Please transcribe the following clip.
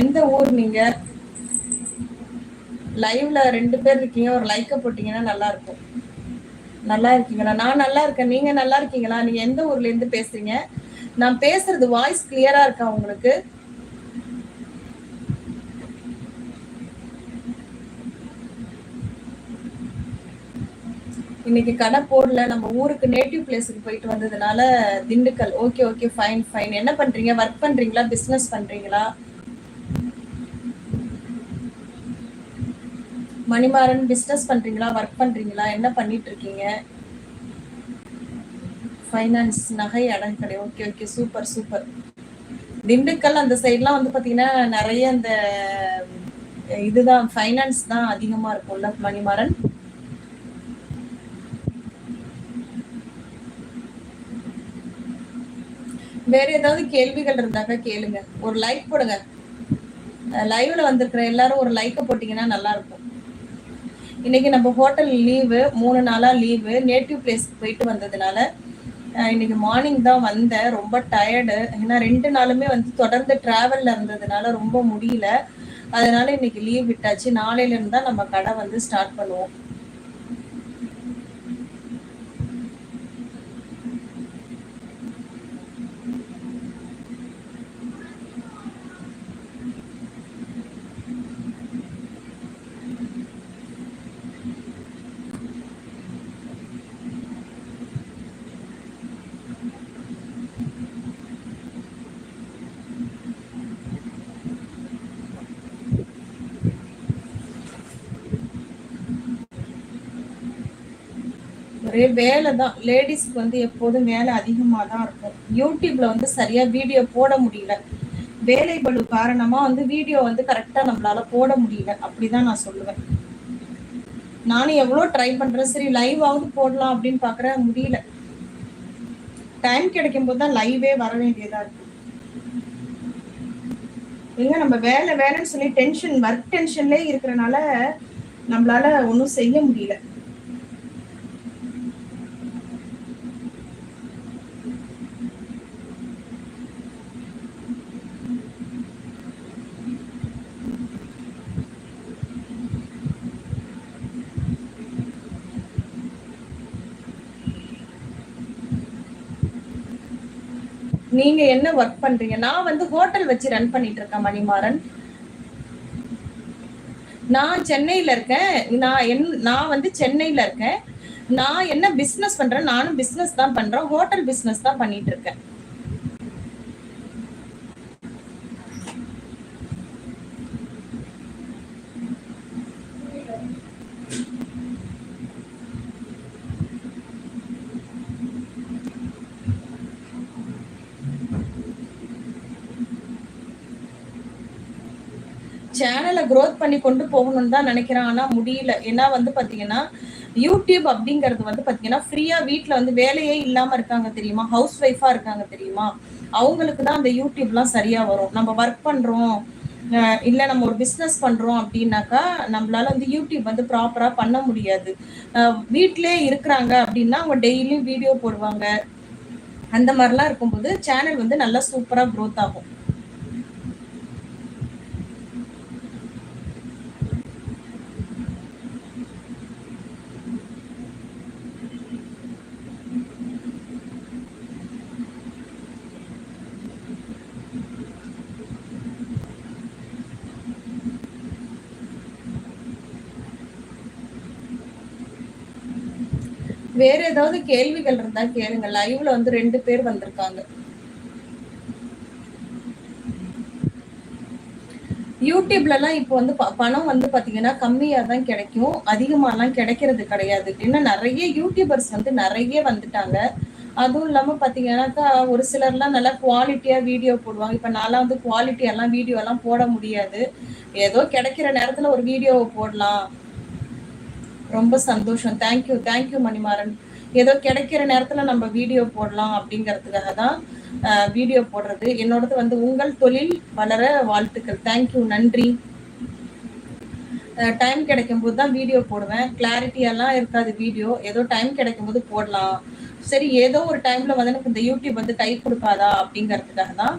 எந்த ஊர் நீங்க? லைவ்ல ரெண்டு பேர் இருக்கீங்க ஒரு லைக்க போட்டீங்கன்னா நல்லா இருக்கும். நல்லா இருக்கீங்களா? நான் நல்லா இருக்கேன். நீங்க நல்லா இருக்கீங்களா? நீங்க எந்த ஊர்ல இருந்து பேசுறீங்க? நான் பேசுறது வாய்ஸ் கிளியரா இருக்கா உங்களுக்கு? இன்னைக்கு கடை போடல. நம்ம ஊருக்கு நேட்டிவ் பிளேஸுக்கு போயிட்டு வந்ததுனால Dindigul. Okay okay fine fine என்ன பண்றீங்க? ஒர்க் பண்றீங்களா? பிசினஸ் பண்றீங்களா? மணிமாறன் பிசினஸ் பண்றீங்களா? ஒர்க் பண்றீங்களா? என்ன பண்ணிட்டு இருக்கீங்க ஃபைனான்ஸ் நகை அடகு கடை. Okay okay super super Dindigul அந்த சைட்லாம் வந்து பார்த்தீங்கன்னா நிறைய அந்த இதுதான் ஃபைனான்ஸ் தான் அதிகமாக இருக்கும்ல மணிமாறன்? வேற ஏதாவது கேள்விகள் இருந்தாக்க கேளுங்க. ஒரு லைக் போடுங்க. லைவ்ல வந்திருக்கிற எல்லாரும் ஒரு லைக்கை போட்டீங்கன்னா நல்லா இருக்கும். இன்னைக்கு நம்ம ஹோட்டல் லீவு மூணு நாளா லீவு நேட்டிவ் பிளேஸ்க்கு போயிட்டு வந்ததுனால இன்னைக்கு மார்னிங் தான் வந்தேன். ரொம்ப டயர்டு ஏன்னா ரெண்டு நாளுமே வந்து தொடர்ந்து டிராவல்ல இருந்ததுனால ரொம்ப முடியல. அதனால இன்னைக்கு லீவ் விட்டாச்சு. நாளையில இருந்தா நம்ம கடை வந்து ஸ்டார்ட் பண்ணுவோம். ஒரே வேலை தான். லேடிஸ்க்கு வந்து எப்போதும் வேலை அதிகமாக தான் இருக்கும். யூடியூப்ல வந்து சரியா வீடியோ போட முடியல. வேலை பளு காரணமா வந்து வீடியோ வந்து கரெக்டாக நம்மளால போட முடியல. அப்படிதான் நான் சொல்லுவேன். நானும் எவ்வளோ ட்ரை பண்ணுறேன் சரி லைவாவது போடலாம் அப்படின்னு பார்க்குறேன் முடியல. டைம் கிடைக்கும் போது தான் லைவே வர வேண்டியதாக இருக்கு. எங்க நம்ம வேலை வேலைன்னு சொல்லி டென்ஷன் ஒர்க் டென்ஷன்லேயே இருக்கிறனால நம்மளால ஒன்றும் செய்ய முடியல. நீங்க என்ன ஒர்க் பண்றீங்க? நான் வந்து ஹோட்டல் வச்சு ரன் பண்ணிட்டு இருக்கேன் மணிமாறன். நான் சென்னையில இருக்கேன். நான் என் நான் வந்து சென்னையில இருக்கேன். நான் என்ன பிசினஸ் பண்றேன்? நானும் பிசினஸ் தான் பண்றேன் ஹோட்டல் பிசினஸ் தான் பண்ணிட்டு இருக்கேன். சேனலை க்ரோத் பண்ணி கொண்டு போகணும்னு தான் நினைக்கிறேன். ஆனால் முடியல. ஏன்னா வந்து பார்த்தீங்கன்னா யூடியூப் அப்படிங்கிறது வந்து பார்த்தீங்கன்னா ஃப்ரீயாக வீட்டில் வந்து வேலையே இல்லாமல் இருக்காங்க தெரியுமா? ஹவுஸ் ஒய்ஃபாக இருக்காங்க தெரியுமா? அவங்களுக்கு தான் அந்த யூடியூப்லாம் சரியாக வரும். நம்ம ஒர்க் பண்ணுறோம் இல்லை நம்ம ஒரு பிஸ்னஸ் பண்ணுறோம் அப்படின்னாக்கா நம்மளால வந்து யூடியூப் வந்து ப்ராப்பராக பண்ண முடியாது. வீட்டிலே இருக்கிறாங்க அப்படின்னா அவங்க டெய்லியும் வீடியோ போடுவாங்க. அந்த மாதிரிலாம் இருக்கும்போது சேனல் வந்து நல்லா சூப்பராக க்ரோத் ஆகும். வேற ஏதாவது கேள்விகள் இருந்தா கேளுங்க லைவ்ல வந்து ரெண்டு பேர் வந்திருக்காங்க. யூடியூப்ல எல்லாம் இப்போ வந்து பணம் வந்து பாத்தீங்கன்னா கம்மியா தான் கிடைக்கும். அதிகமா எல்லாம் கிடைக்கிறது கிடையாது. ஏன்னா நிறைய யூடியூபர்ஸ் வந்து நிறைய வந்துட்டாங்க. அதுவும் இல்லாம பாத்தீங்கன்னாக்கா ஒரு சிலர்லாம் நல்லா குவாலிட்டியா வீடியோ போடுவாங்க. இப்ப நான்லாம் வந்து குவாலிட்டி எல்லாம் வீடியோ எல்லாம் போட முடியாது. ஏதோ கிடைக்கிற நேரத்துல ஒரு வீடியோவை போடலாம். ரொம்ப சந்தோஷம். Thank you thank you Manimaran. ஏதோ கிடைக்கிற நேரத்துல நம்ம வீடியோ போடலாம் அப்படிங்கிறதுக்காக தான் வீடியோ போடுறது. என்னோடது வந்து உங்கள் தொழில் வளர வாழ்த்துக்கள். தேங்க்யூ நன்றி. டைம் கிடைக்கும் போது தான் வீடியோ போடுவேன். கிளாரிட்டியெல்லாம் இருக்காது வீடியோ ஏதோ டைம் கிடைக்கும் போது போடலாம். சரி ஏதோ ஒரு டைம்ல வந்து எனக்கு இந்த யூடியூப் வந்து கை கொடுக்காதா அப்படிங்கிறதுக்காக தான்